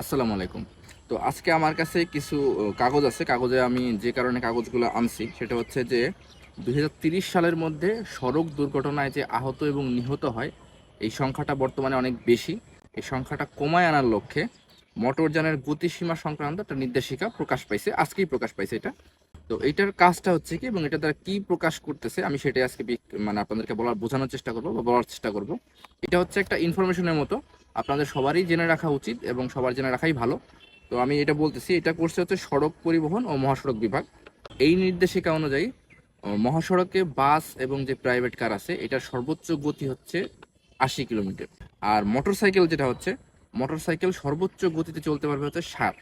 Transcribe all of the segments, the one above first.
আসসালামু আলাইকুম। তো আজকে আমার কাছে কিছু কাগজ আছে। কাগজে আমি যে কারণে কাগজগুলো আনছি, সেটা হচ্ছে যে, দুই সালের মধ্যে সড়ক দুর্ঘটনায় যে আহত এবং নিহত হয়, এই সংখ্যাটা বর্তমানে অনেক বেশি। এই সংখ্যাটা কমায় আনার লক্ষ্যে মোটরযানের গতিসীমা সংক্রান্ত একটা নির্দেশিকা প্রকাশ পাইছে। আজকেই প্রকাশ পাইছে এটা। তো এটার কাজটা হচ্ছে কি এবং এটা দ্বারা কি প্রকাশ করতেছে, আমি সেটাই আজকে মানে আপনাদেরকে বলার, বোঝানোর চেষ্টা করব বা বলার চেষ্টা করব। এটা হচ্ছে একটা ইনফরমেশনের মতো। আপনাদের সবারই জেনে রাখা উচিত এবং সবার জেনে রাখাই ভালো। তো আমি এটা বলতেছি, এটা করছে হচ্ছে সড়ক পরিবহন ও মহাসড়ক বিভাগ। এই নির্দেশিকা অনুযায়ী মহাসড়কে বাস এবং যে প্রাইভেট কার আছে, এটার সর্বোচ্চ গতি হচ্ছে আশি কিলোমিটার। আর মোটরসাইকেল যেটা হচ্ছে, মোটরসাইকেল সর্বোচ্চ গতিতে চলতে পারবে হচ্ছে ষাট।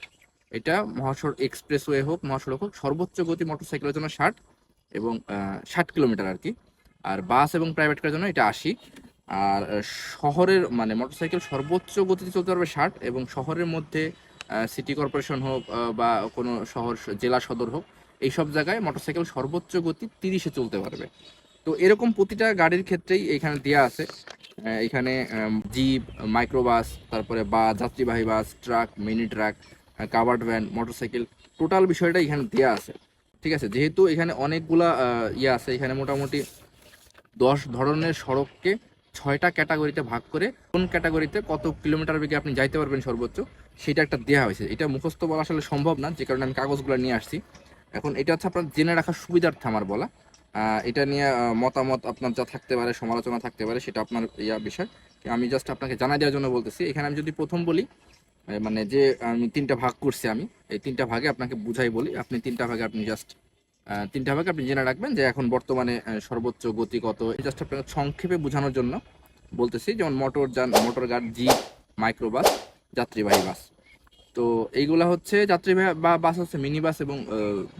এটা মহাসড়ক এক্সপ্রেসওয়ে হোক, মহাসড়ক হোক, সর্বোচ্চ গতি মোটরসাইকেলের জন্য ষাট এবং ষাট কিলোমিটার আর কি। আর বাস এবং প্রাইভেট কারের জন্য এটা আশি। আর শহরের মানে মোটরসাইকেল সর্বোচ্চ গতিতে চলতে পারবে ষাট এবং শহরের মধ্যে সিটি কর্পোরেশন হোক বা কোনো শহর, জেলা সদর হোক, এইসব জায়গায় মোটরসাইকেল সর্বোচ্চ গতি তিরিশে চলতে পারবে। তো এরকম প্রতিটা গাড়ির ক্ষেত্রেই এখানে দেওয়া আছে এখানে জিপ মাইক্রোবাস তারপরে বা যাত্রীবাহী bus truck mini truck covered van motorcycle total বিষয়টা এখানে দেওয়া আছে। ঠিক আছে? যেহেতু এখানে অনেকগুলা ইয়ে আছে, এখানে মোটামুটি দশ ধরনের সড়ককে ছয়টা ক্যাটাগরিতে ভাগ করে কোন ক্যাটাগরিতে কত কিলোমিটার বেগে আপনি যাইতে পারবেন সর্বোচ্চ, সেটা একটা দেওয়া হয়েছে। এটা মুখস্থ বলা আসলে সম্ভব না, যে কারণে আমি কাগজগুলো নিয়ে আসছি। এখন এটা হচ্ছে আপনার জেনে রাখার সুবিধার্থে আমার বলা। এটা নিয়ে মতামত আপনার যা থাকতে পারে, সমালোচনা থাকতে পারে, সেটা আপনার ইয়া বিষয়। আমি জাস্ট আপনাকে জানাই দেওয়ার জন্য বলতেছি, এখানে আমি যদি প্রথম বলি মানে যে আমি তিনটা ভাগ করছি আমি, এই তিনটা ভাগে আপনাকে বুঝাই বলি। আপনি তিনটা ভাগে আপনি জাস্ট তিনটা ভাগে আপনি জেনে রাখবেন যে এখন বর্তমানে সর্বোচ্চ গতি কত। জাস্ট আপনাকে সংক্ষেপে বোঝানোর জন্য বলতেছি, যেমন মোটর যান, মোটর গাড়ি, জিপ, মাইক্রোবাস যাত্রীবাহী বাস। তো এইগুলা হচ্ছে যাত্রীবাহী বা বাস হচ্ছে মিনি বাস এবং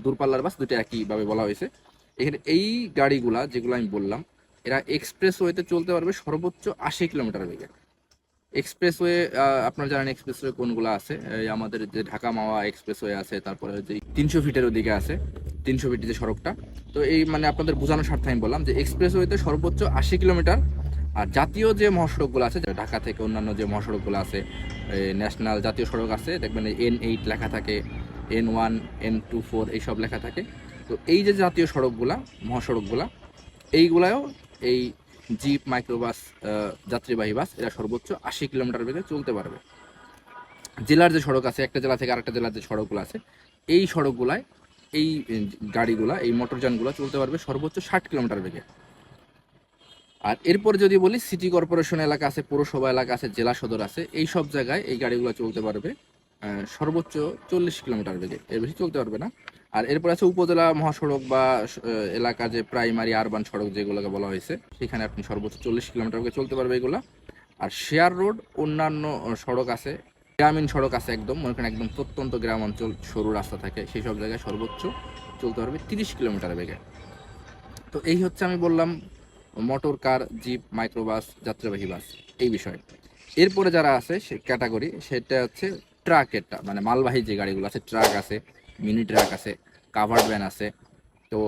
দূরপাল্লার বাস দুটো একইভাবে বলা হয়েছে। এখানে এই গাড়িগুলা যেগুলো আমি বললাম, এরা এক্সপ্রেস ওয়েতে চলতে পারবে সর্বোচ্চ আশি কিলোমিটার বেগে। এক্সপ্রেসওয়ে আপনারা জানেন এক্সপ্রেসওয়ে কোনগুলো আছে? আমাদের যে ঢাকা মাওয়া এক্সপ্রেসওয়ে আছে, তারপরে যে তিনশো ফিটের ওদিকে আছে। তিনশো ফিট যে সড়কটা। তো এই মানে আপনাদের বোঝানোর স্বার্থে আমি বললাম যে এক্সপ্রেসওয়েতে সর্বোচ্চ আশি কিলোমিটার। আর জাতীয় যে মহাসড়কগুলো আছে ঢাকা থেকে অন্যান্য যে মহাসড়কগুলো আছে ন্যাশনাল জাতীয় সড়ক আছে, দেখবেন এন এইট লেখা থাকে N one N two four এইসব লেখা থাকে। তো এই যে জাতীয় সড়কগুলা, মহাসড়কগুলা এইগুলাও এই জিপ, মাইক্রোবাস যাত্রীবাহী বাস, এরা সর্বোচ্চ আশি কিলোমিটার বেগে চলতে পারবে। জেলার যে সড়ক আছে, একটা জেলা থেকে আরেকটা জেলার যে সড়কগুলো আছে, এই সড়কগুলায় এই গাড়িগুলা, এই মোটরযানগুলো চলতে পারবে সর্বোচ্চ ষাট কিলোমিটার বেগে। আর এরপর যদি বলি, সিটি কর্পোরেশন এলাকা আছে, পৌরসভা এলাকা আছে, জেলা সদর আছে, এই সব জায়গায় এই গাড়িগুলো চলতে পারবে সর্বোচ্চ চল্লিশ কিলোমিটার বেগে। এর বেশি চলতে পারবে না। আর এরপর আছে উপজেলা মহাসড়ক বা এলাকা যে প্রাইমারি, আরবান সড়ক যেগুলোকে বলা হয়েছে, সেখানে আপনি সর্বোচ্চ চল্লিশ কিলোমিটার বেগে চলতে পারবে এগুলা। আর শেয়ার রোড, অন্যান্য সড়ক আছে গ্রামীণ সড়ক আছে একদম, মনে করেন একদম প্রত্যন্ত গ্রাম অঞ্চল, সরু রাস্তা থাকে, সেই সব জায়গায় সর্বোচ্চ চলতে পারবে তিরিশ কিলোমিটার বেগে। তো এই হচ্ছে আমি বললাম, মোটর কার, জিপ, মাইক্রোবাস, যাত্রীবাহী বাস, এই বিষয়। এরপরে যারা আছে, সে ক্যাটাগরি, সেটা হচ্ছে ট্রাকেরটা মানে মালবাহী যে গাড়িগুলো আছে, ট্রাক আছে, মিনি ট্রাক আছে, কাভার্ড ভ্যান আছে, তো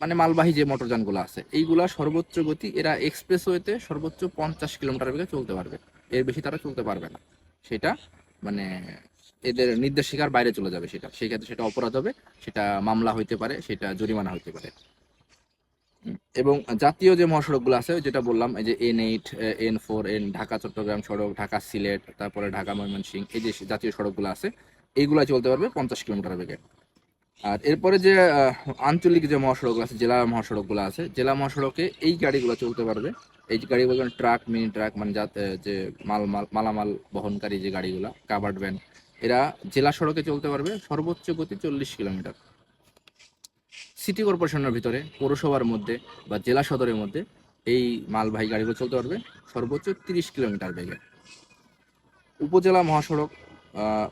মানে মালবাহী যে মোটরযানগুলো আছে, এইগুলা সর্বোচ্চ গতি, এরা এক্সপ্রেসওয়েতে সর্বোচ্চ পঞ্চাশ কিলোমিটার বেগে চলতে পারবে। এর বেশি তারা চলতে পারবে না। সেটা মানে এদের নির্দেশিকার বাইরে চলে যাবে সেটা। সেই ক্ষেত্রে সেটা অপরাধ হবে, সেটা মামলা হইতে পারে, সেটা জরিমানা হইতে পারে। এবং জাতীয় যে মহাসড়কগুলো আছে যেটা বললাম, এই যে N eight N four N Dhaka, Chattogram সড়ক, ঢাকা, সিলেট, তারপরে ঢাকা, ময়মনসিংহ, এই যে জাতীয় সড়কগুলো আছে, এইগুলা চলতে পারবে পঞ্চাশ কিলোমিটার বেগে। আর এরপরে যে আঞ্চলিক যে মহাসড়কগুলো আছে, জেলা মহাসড়কগুলো আছে, জেলা মহাসড়কে এই গাড়িগুলো চলতে পারবে। এই যে গাড়ি বলবেন ট্রাক, মিনি ট্রাক মানে যাতে যে মাল মাল, মালামাল বহনকারী যে গাড়িগুলা, কাভার্ড ভ্যান, এরা জেলা সড়কে চলতে পারবে সর্বোচ্চ গতি চল্লিশ কিলোমিটার। সিটি কর্পোরেশনের ভিতরে, পৌরসভার মধ্যে বা জেলা সদরের মধ্যে এই মালবাহী গাড়িগুলো চলতে পারবে সর্বোচ্চ তিরিশ কিলোমিটার বেগে। উপজেলা মহাসড়ক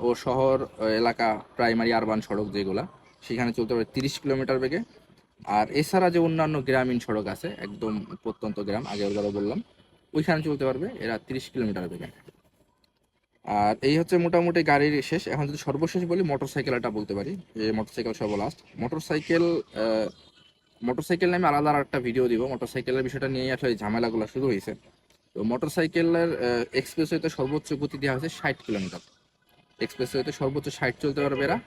ও শহর, এলাকা প্রাইমারি আরবান সড়ক যেগুলা, সেখানে চলতে পারবে তিরিশ কিলোমিটার বেগে। আর এছাড়া যে অন্যান্য গ্রামীণ সড়ক আছে, একদম প্রত্যন্ত গ্রাম, আগে যারা বললাম, ওইখানে চলতে পারবে, এরা তিরিশ কিলোমিটার বেগে আর এই হচ্ছে মোটামুটি গাড়ির শেষ। এখন যদি সর্বশেষ বলি, মোটরসাইকেলটা বলতে পারি, যে মোটরসাইকেল সব লাস্ট মোটরসাইকেল মোটরসাইকেল নামে আলাদা আর একটা ভিডিও দিব। মোটরসাইকেলের বিষয়টা নিয়েই আসলে ঝামেলাগুলো শুরু হয়েছে। তো মোটরসাইকেলের এক্সপ্রেসওয়েতে সর্বোচ্চ গতি দেওয়া হয়েছে ষাট কিলোমিটার। এক্সপ্রেসওয়েতে সর্বোচ্চ ষাট চলতে পারবে এরা।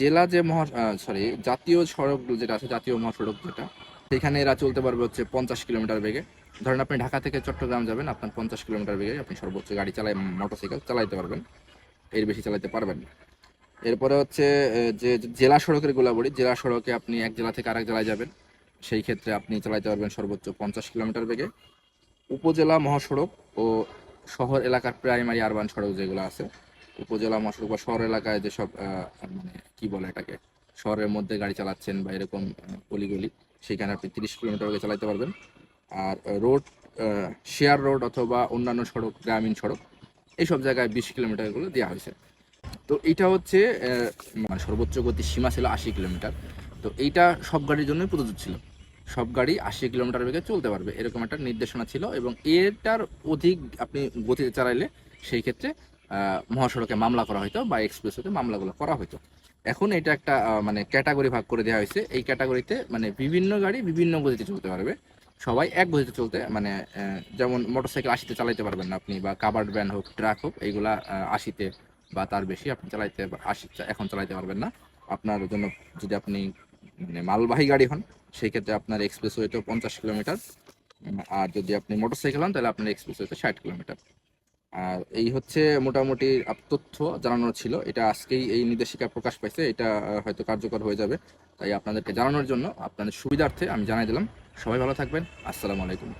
জেলা যে মহা সরি জাতীয় সড়ক যেটা আছে, জাতীয় মহাসড়ক যেটা, সেখানে এরা চলতে পারবে হচ্ছে পঞ্চাশ কিলোমিটার বেগে। ধরেন আপনি ঢাকা থেকে চট্টগ্রাম যাবেন, আপনার পঞ্চাশ কিলোমিটার বেগে আপনি সর্বোচ্চ গাড়ি চালাই মোটরসাইকেল চালাইতে পারবেন। এর বেশি চালাতে পারবেন না। এরপরে হচ্ছে যে জেলা সড়কের গোলাবড়ি জেলা সড়কে আপনি এক জেলা থেকে আরেক জেলায় যাবেন। সেই ক্ষেত্রে আপনি চালাইতে পারবেন সর্বোচ্চ পঞ্চাশ কিলোমিটার বেগে। উপজেলা মহাসড়ক ও শহর এলাকার প্রাইমারি আরবান সড়ক যেগুলো আছে উপজেলা মহাসড়ক বা শহর এলাকায় যেসব মানে কি বলে এটাকে, শহরের মধ্যে গাড়ি চালাচ্ছেন বা এরকম গলি সেখানে আপনি তিরিশ কিলোমিটার আগে চালাতে পারবেন। আর রোড শেয়ার রোড অথবা অন্যান্য সড়ক, গ্রামীণ সড়ক এইসব জায়গায় বিশ কিলোমিটারগুলো দেওয়া হয়েছে। তো এইটা হচ্ছে মানে সর্বোচ্চ গতির সীমা ছিল আশি কিলোমিটার। তো এইটা সব গাড়ির জন্যই প্রযোজ্য ছিল। সব গাড়ি আশি কিলোমিটার বেগে চলতে পারবে, এরকম একটা নির্দেশনা ছিল এবং এটার অধিক আপনি গতিতে চালাইলে সেই ক্ষেত্রে মহাসড়কে মামলা করা হতো বা এক্সপ্রেসওয়েতে মামলাগুলো করা হতো এখন এটা একটা মানে ক্যাটাগরি ভাগ করে দেওয়া হয়েছে। এই ক্যাটাগরিতে মানে বিভিন্ন গাড়ি বিভিন্ন গতিতে চলতে পারবে। সবাই এক গতিতে চলতে মানে যেমন মোটরসাইকেল আশিতে চালাইতে পারবেন না আপনি, বা কাভার্ড ভ্যান হোক, ট্রাক হোক এইগুলা আশিতে বা তার বেশি আপনি চালাইতে আশি এখন চালাইতে পারবেন না। আপনার জন্য যদি আপনি মানে মালবাহী গাড়ি হন, সেই ক্ষেত্রে আপনার এক্সপ্রেস এক্সপ্রেসওয়েতেও পঞ্চাশ কিলোমিটার। আর যদি আপনি মোটরসাইকেল হন, তাহলে আপনার এক্সপ্রেসওয়েতে ষাট কিলোমিটার। আর এই হচ্ছে মোটামুটি তথ্য জানানোর ছিল। এটা আজকেই এই নির্দেশিকা প্রকাশ পাইছে। এটা হয়তো কার্যকর হয়ে যাবে। তাই আপনাদেরকে জানানোর জন্য আপনাদের সুবিধার্থে আমি জানাই দিলাম। সবাই ভালো থাকবেন। আসসালামু আলাইকুম।